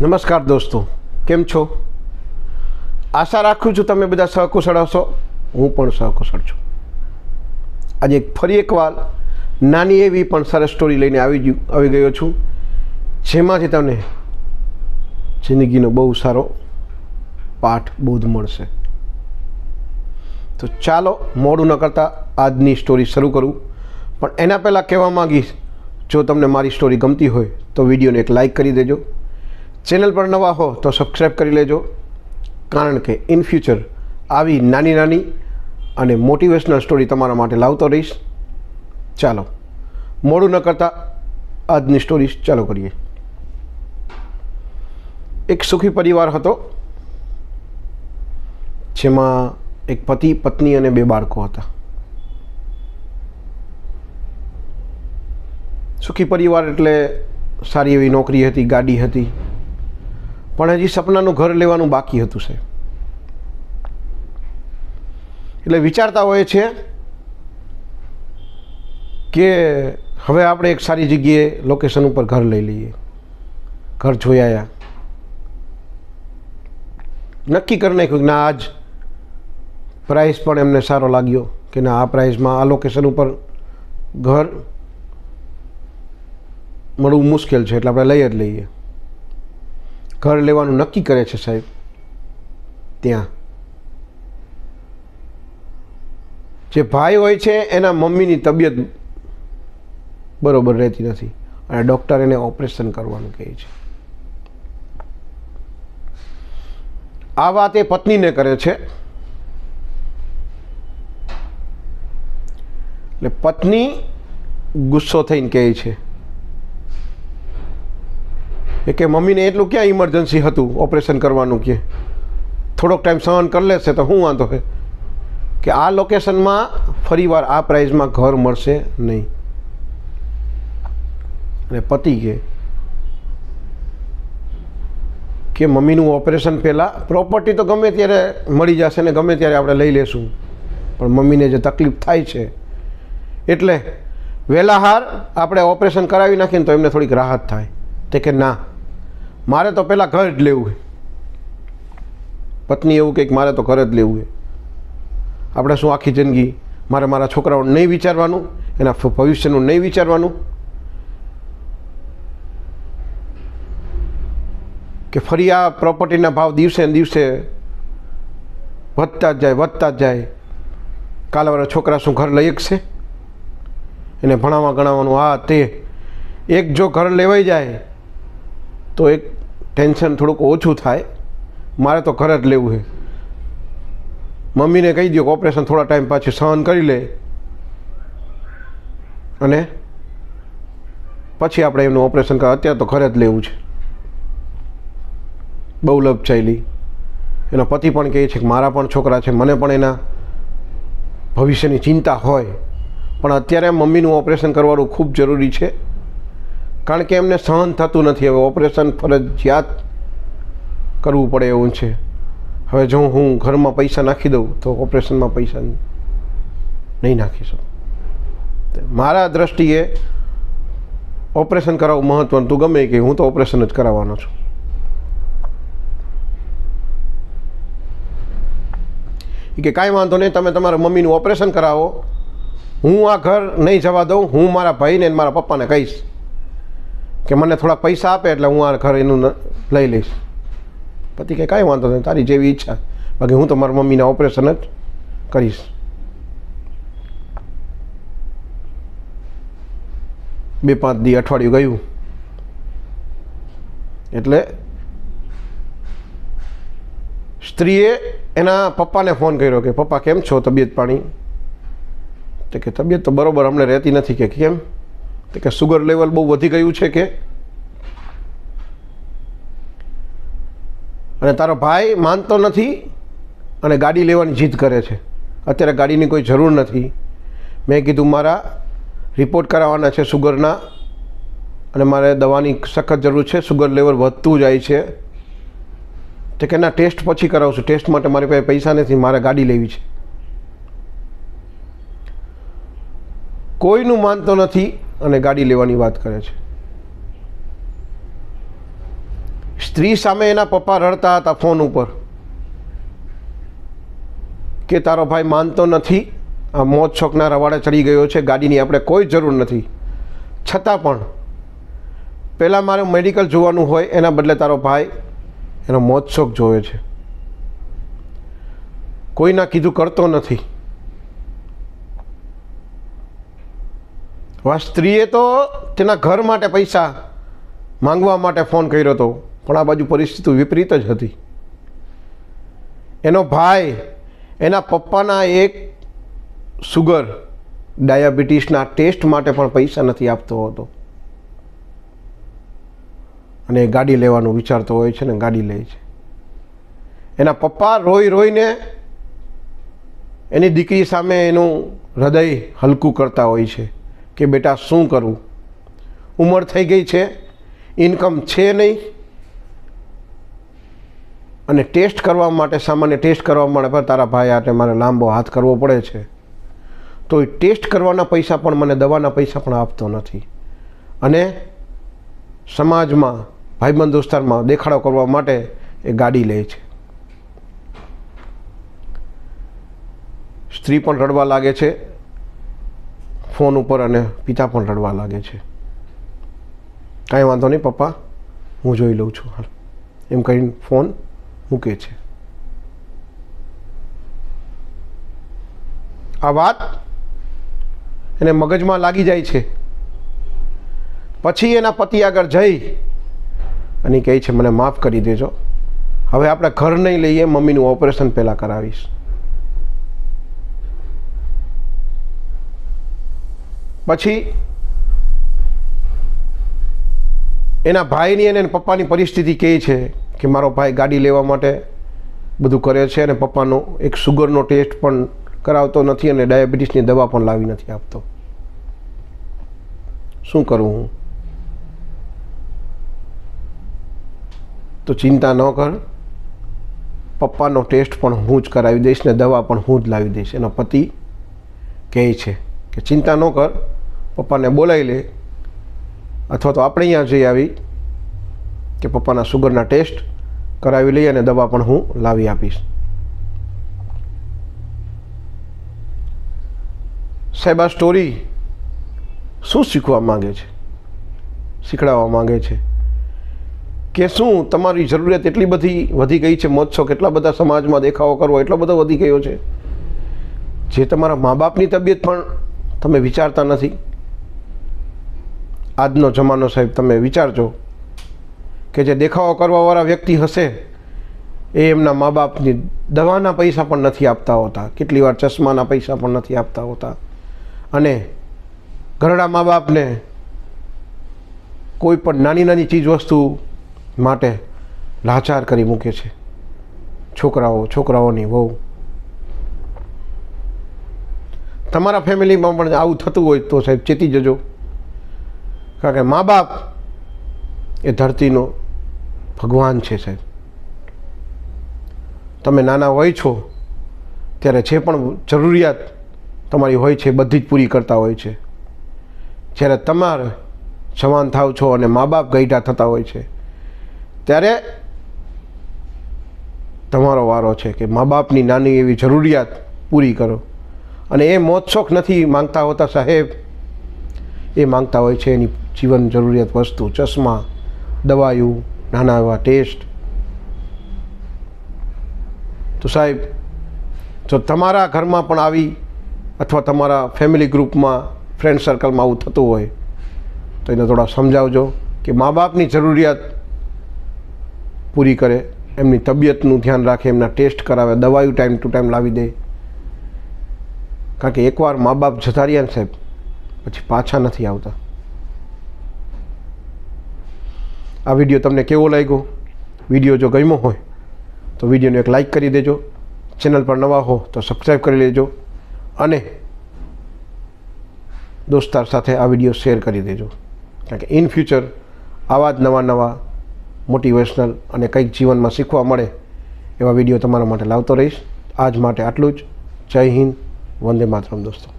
નમસ્કાર દોસ્તો, કેમ છો? આશા રાખું છું તમે બધા સહકુશળ હશો, હું પણ સહકુશળ છું. આજે ફરી એકવાર નાની એવી પણ સરસ સ્ટોરી લઈને આવી ગયું, આવી ગયો છું, જેમાંથી તમને જિંદગીનો બહુ સારો પાઠ બોધ મળશે. તો ચાલો, મોડું ન કરતાં આજની સ્ટોરી શરૂ કરું. પણ એના પહેલાં કહેવા માગીશ, જો તમને મારી સ્ટોરી ગમતી હોય, તો વિડીયોને એક લાઈક કરી દેજો. ચેનલ પર નવા હો તો સબસ્ક્રાઈબ કરી લેજો. કારણ કે ઇન ફ્યુચર આવી નાની નાની અને મોટિવેશનલ સ્ટોરી તમારા માટે લાવતો રહીશ. ચાલો, મોડું ન કરતાં આજની સ્ટોરી ચાલુ કરીએ. એક સુખી પરિવાર હતો, જેમાં એક પતિ, પત્ની અને બે બાળકો હતા. સુખી પરિવાર એટલે સારી એવી નોકરી હતી, ગાડી હતી પણ હજી સપનાનું ઘર લેવાનું બાકી હતું છે એટલે વિચારતા હોય છે કે હવે આપણે એક સારી જગ્યાએ લોકેશન ઉપર ઘર લઈ લઈએ. ઘર જોયા નક્કી કરી નાખ્યું કે ના, આજ પ્રાઇસ પણ એમને સારો લાગ્યો કે ના, આ પ્રાઇસમાં આ લોકેશન ઉપર ઘર મળવું મુશ્કેલ છે, એટલે આપણે લઈ જ લઈએ. ઘર લેવાનું નક્કી કરે છે સાહેબ? ત્યાં. જે ભાઈ હોય છે, એના મમ્મીની તબિયત બરોબર રહેતી નથી. અને ડૉક્ટર એને ઓપરેશન કરવાનું કહે છે. આ વાત એ પત્નીને કરે છે. એટલે પત્ની ગુસ્સો થઈને કહે છે. એ કે મમ્મીને એટલું ક્યાં ઇમરજન્સી હતું? ઓપરેશન કરવાનું કે? થોડોક ટાઈમ સહન કરી લેશે તો શું વાંધો છે કે આ લોકેશનમાં ફરીવાર આ પ્રાઇઝમાં ઘર મળશે નહીં. અને પતિ કે કે મમ્મીનું ઓપરેશન પહેલાં પ્રોપર્ટી તો ગમે ત્યારે મળી જશે ને ગમે ત્યારે આપણે લઈ લેશું. પણ મમ્મીને જે તકલીફ થાય છે, એટલે વહેલા હાર આપણે ઓપરેશન કરાવી નાખીને તો એમને થોડીક રાહત થાય. તે કે ના મારે તો પહેલાં ઘર જ લેવું પત્ની એવું કંઈક મારે તો ઘર જ લેવું આપણે શું આખી જિંદગી મારે મારા છોકરાઓને નહીં વિચારવાનું, એના ભવિષ્યનું નહીં વિચારવાનું? કે ફરી આ પ્રોપર્ટીના ભાવ દિવસે ને દિવસે વધતા જ જાય, વધતા જ જાય. કાલવાળા છોકરા શું ઘર લઈ શકશે? એને ભણાવવા ગણાવવાનું. આ તે એક જો ઘર લેવાઈ જાય, તો એક ટેન્શન થોડુંક ઓછું થાય. મારે તો ઘર જ લેવું છે. મમ્મીને કહી દો કે ઓપરેશન થોડા ટાઈમ પાછું સહન કરી લે. અને પછી આપણે એમનું ઓપરેશન કર. અત્યારે તો ઘરે જ લેવું છે. બહુ લપ ચાલી એનો પતિ પણ કહે છે કે મારા પણ છોકરા છે, મને પણ એના ભવિષ્યની ચિંતા હોય. પણ અત્યારે મમ્મીનું ઓપરેશન કરવાનું ખૂબ જરૂરી છે. કારણ કે એમને સહન થતું નથી. હવે ઓપરેશન ફરજિયાત કરવું પડે એવું છે. હવે જો હું ઘરમાં પૈસા નાખી દઉં તો ઓપરેશનમાં પૈસા નહીં નાખી શકું. મારા દ્રષ્ટિએ ઓપરેશન કરાવવું મહત્વનું. તું ગમે કે હું તો ઓપરેશન જ કરાવવાનો છું. કે કાંઈ વાંધો નહીં, તમે તમારા મમ્મીનું ઓપરેશન કરાવો. હું આ ઘર નહીં જવા દઉં. હું મારા ભાઈને મારા પપ્પાને કહીશ. કે મને થોડા પૈસા આપે એટલે હું આ ઘર એનું લઈ લઈશ. પતિ કે કાંઈ વાંધો નહીં, તારી જેવી ઈચ્છા. બાકી હું તો મારા મમ્મીના ઓપરેશન જ કરીશ. બે પાંચ દી અઠવાડિયું ગયું. એટલે સ્ત્રીએ એના પપ્પાને ફોન કર્યો કે, પપ્પા, કેમ છો? તબિયત પાણી? તો કે, તબિયત તો બરાબર અમને રહેતી નથી. કે, કેમ? કે સુગર લેવલ બહુ વધી ગયું છે કે? અને તારો ભાઈ માનતો નથી અને ગાડી લેવાની જીદ કરે છે. અત્યારે ગાડીની કોઈ જરૂર નથી. મેં કીધું, મારા રિપોર્ટ કરાવવાના છે સુગરના અને મારે દવાની સખત જરૂર છે. સુગર લેવલ વધતું જાય છે. તો કે, ના ટેસ્ટ પછી કરાવશું. ટેસ્ટ માટે મારી પાસે પૈસા નથી. મારે ગાડી લેવી છે. કોઈનું માનતો નથી. અને ગાડી લેવાની વાત કરે છે. સ્ત્રી સામે એના પપ્પા રડતા હતા ફોન ઉપર કે તારો ભાઈ માનતો નથી, આ મોત છોકના રવાડે ચડી ગયો છે, ગાડીની આપણે કોઈ જરૂર નથી. છતાં પણ પહેલાં મારે મેડિકલ જોવાનું હોય એના બદલે તારો ભાઈ એનો મોત શોખ જોવે છે. કોઈના કીધું કરતો નથી. આ સ્ત્રીએ તો તેના ઘર માટે પૈસા માંગવા માટે ફોન કર્યો હતો પણ આ બાજુ પરિસ્થિતિ વિપરીત જ હતી. એનો ભાઈ, એના પપ્પાના એક સુગર ડાયાબિટીસના ટેસ્ટ માટે પણ પૈસા નથી આપતો હતો. અને ગાડી લેવાનું વિચારતો હોય છે ને, ગાડી લે છે. એના પપ્પા રોઈ રોઈને એની દીકરી સામે એનું હૃદય હલકું કરતા હોય છે. કે બેટા શું કરવું ઉંમર થઈ ગઈ છે ઇન્કમ છે નહીં. અને ટેસ્ટ કરવા માટે, સામાન્ય ટેસ્ટ કરવા માટે પણ તારા ભાઈ આટે મારે લાંબો હાથ કરવો પડે છે. તો એ ટેસ્ટ કરવાના પૈસા પણ મને દવાના પૈસા પણ આપતો નથી. અને સમાજમાં, ભાઈબંધ દોસ્તારમાં દેખાડો કરવા માટે એ ગાડી લે છે. સ્ત્રી પણ રડવા લાગે છે. ફોન ઉપર અને પિતા પણ રડવા લાગે છે. કાંઈ વાંધો નહીં, પપ્પા, હું જોઈ લઉં છું હાલ. એમ કહીને ફોન મૂકે છે. આ વાત એને મગજમાં લાગી જાય છે. પછી એના પતિ આગળ જઈ અને કહે છે, મને માફ કરી દેજો. હવે આપણે ઘર નહીં લઈએ, મમ્મીનું ઓપરેશન પહેલાં કરાવીશ. પછી એના ભાઈની અને પપ્પાની પરિસ્થિતિ કહે છે કે મારો ભાઈ ગાડી લેવા માટે બધું કરે છે અને પપ્પાનો એક સુગરનો ટેસ્ટ પણ કરાવતો નથી અને ડાયાબિટીસની દવા પણ લાવી નથી આપતો. શું કરું હું? તો ચિંતા ન કર. પપ્પાનો ટેસ્ટ પણ હું જ કરાવી દઈશ ને દવા પણ હું જ લાવી દઈશ. એનો પતિ કહે છે કે ચિંતા ન કર. પપ્પાને બોલાવી લે. અથવા તો આપણે અહીંયા જઈ આવી કે પપ્પાના સુગરના ટેસ્ટ કરાવી લઈએ અને દવા પણ હું લાવી આપીશ. સાહેબ, આ સ્ટોરી શું શીખવા માંગે છે? શીખડાવવા માંગે છે કે શું તમારી જરૂરિયાત એટલી બધી વધી ગઈ છે મોજશો કેટલા બધા સમાજમાં દેખાવો કરવો, એટલો બધો વધી ગયો છે? જે તમારા મા બાપની તબિયત પણ તમે વિચારતા નથી. આજનો જમાનો સાહેબ તમે વિચારજો કે જે દેખાવો કરવાવાળા વ્યક્તિ હશે, એ એમના મા બાપની દવાના પૈસા પણ નથી આપતા હોતા. કેટલી વાર ચશ્માના પૈસા પણ નથી આપતા હોતા. અને ઘરડા મા બાપને કોઈ પણ નાની નાની ચીજ વસ્તુ માટે લાચાર કરી મૂકે છે. છોકરાઓ, છોકરાઓની વહુ. તમારા ફેમિલીમાં પણ આવું થતું હોય તો સાહેબ ચેતી જજો. કારણ કે મા બાપ એ ધરતીનો ભગવાન છે, સાહેબ. તમે નાના હોય છો, ત્યારે જે પણ જરૂરિયાત તમારી હોય છે બધી જ પૂરી કરતા હોય છે. જ્યારે તમારે જવાન થાવ છો અને મા બાપ ગઈઢા થતા હોય છે, ત્યારે તમારો વારો છે કે મા બાપની નાની એવી જરૂરિયાત પૂરી કરો. અને એ મોજશોખ નથી માંગતા હોતા સાહેબ એ માંગતા હોય છે એની જીવન જરૂરિયાત વસ્તુ, ચશ્મા દવાયું નાના એવા ટેસ્ટ. તો સાહેબ, જો તમારા ઘરમાં પણ આવી અથવા તમારા ફેમિલી ગ્રુપમાં, ફ્રેન્ડ સર્કલમાં આવું થતું હોય, તો એને થોડા સમજાવજો કે મા બાપની જરૂરિયાત પૂરી કરે, એમની તબિયતનું ધ્યાન રાખે, એમના ટેસ્ટ કરાવે દવાયું ટાઈમ ટુ ટાઈમ લાવી દે. કારણ કે એકવાર મા બાપ જતા રહ્યા ને સાહેબ પછી પાછા નથી આવતા. આ વીડિયો તમને કેવો લાગ્યો? વીડિયો જો ગમ્યો હોય, તો વિડીયોને એક લાઈક કરી દેજો. ચેનલ પર નવા હો, તો સબસ્ક્રાઈબ કરી લેજો. અને દોસ્તાર સાથે આ વીડિયો શેર કરી દેજો. કારણ કે ઇન ફ્યુચર આવા જ નવા નવા મોટિવેશનલ અને કંઈક જીવનમાં શીખવા મળે એવા વીડિયો તમારા માટે લાવતો રહીશ. આજ માટે આટલું જ. જય હિન્દ. વંદે માતરમ દોસ્તો.